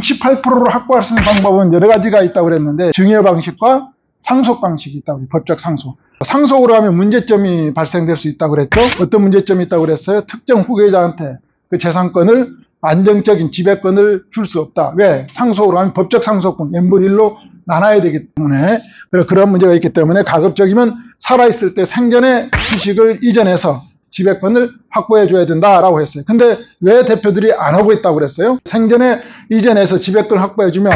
68%로 확보할 수 있는 방법은 여러 가지가 있다고 그랬는데 증여 방식과 상속 방식이 있다고 법적 상속. 상속으로 하면 문제점이 발생될 수 있다고 그랬죠. 어떤 문제점이 있다고 그랬어요? 특정 후계자한테 그 재산권을 안정적인 지배권을 줄 수 없다. 왜? 상속으로 하면 법적 상속분 n분의 1로 나눠야 되기 때문에 그런 문제가 있기 때문에 가급적이면 살아있을 때 생전에 주식을 이전해서 지배권을 확보해 줘야 된다라고 했어요. 근데 왜 대표들이 안 하고 있다고 그랬어요? 생전에 이전해서 지배권 확보해 주면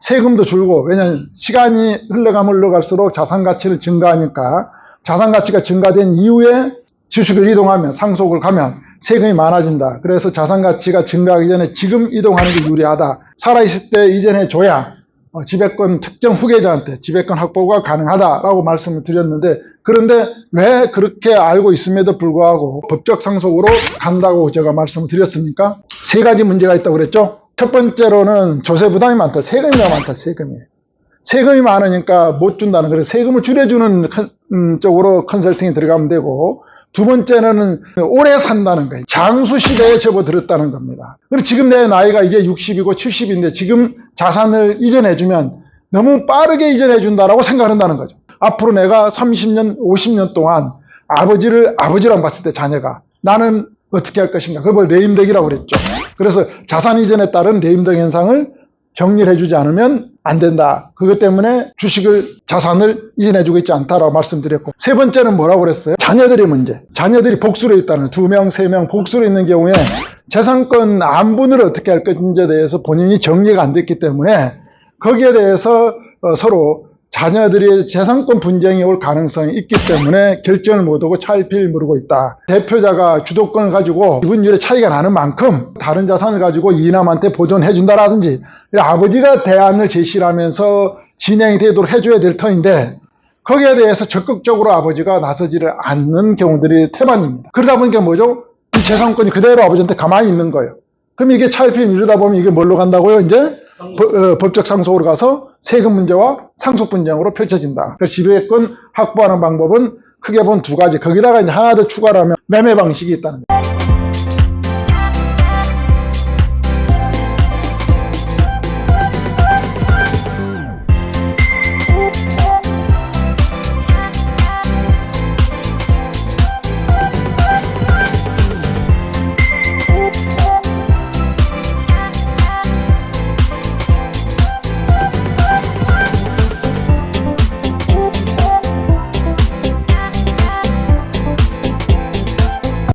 세금도 줄고 왜냐하면 시간이 흘러가면 흘러갈수록 자산 가치는 증가하니까 자산 가치가 증가된 이후에 주식을 이동하면 상속을 가면 세금이 많아진다. 그래서 자산 가치가 증가하기 전에 지금 이동하는 게 유리하다. 살아있을 때 이전해 줘야 어, 지배권 특정 후계자한테 지배권 확보가 가능하다라고 말씀을 드렸는데 그런데 왜 그렇게 알고 있음에도 불구하고 법적 상속으로 간다고 제가 말씀을 드렸습니까? 세 가지 문제가 있다고 그랬죠. 첫 번째로는 조세 부담이 많다. 세금이 많다. 세금이. 세금이 많으니까 못 준다는 그래서 세금을 줄여주는 컨- 음, 쪽으로 컨설팅이 들어가면 되고 두 번째는 오래 산다는 거예요. 장수 시대에 접어들었다는 겁니다. 그리고 지금 내 나이가 이제 60이고 70인데 지금 자산을 이전해주면 너무 빠르게 이전해준다라고 생각한다는 거죠. 앞으로 내가 30년, 50년 동안 아버지를 아버지랑 봤을 때 자녀가 나는 어떻게 할 것인가. 그걸 레임덕이라고 그랬죠. 그래서 자산 이전에 따른 레임덕 현상을 정리를 해주지 않으면 안 된다. 그것 때문에 주식을, 자산을 이전해주고 있지 않다라고 말씀드렸고. 세 번째는 뭐라고 그랬어요? 자녀들의 문제. 자녀들이 복수로 있다는, 두 명, 세 명 복수로 있는 경우에 재산권 안분을 어떻게 할 것인지에 대해서 본인이 정리가 안 됐기 때문에 거기에 대해서 어, 서로 자녀들의 재산권 분쟁이 올 가능성이 있기 때문에 결정을 못하고 차일피일 모르고 있다. 대표자가 주도권을 가지고 지분율의 차이가 나는 만큼 다른 자산을 가지고 이남한테 보존해 준다라든지 아버지가 대안을 제시를 하면서 진행이 되도록 해줘야 될 터인데 거기에 대해서 적극적으로 아버지가 나서지를 않는 경우들이 태반입니다. 그러다 보니까 뭐죠? 이 재산권이 그대로 아버지한테 가만히 있는 거예요. 그럼 이게 차일피일 미루다 보면 이게 뭘로 간다고요? 이제 법, 어, 법적 상속으로 가서 세금 문제와 상속 분쟁으로 펼쳐진다. 그래서 지배권 확보하는 방법은 크게 본 두 가지. 거기다가 이제 하나 더 추가를 하면 매매 방식이 있다는 거예요.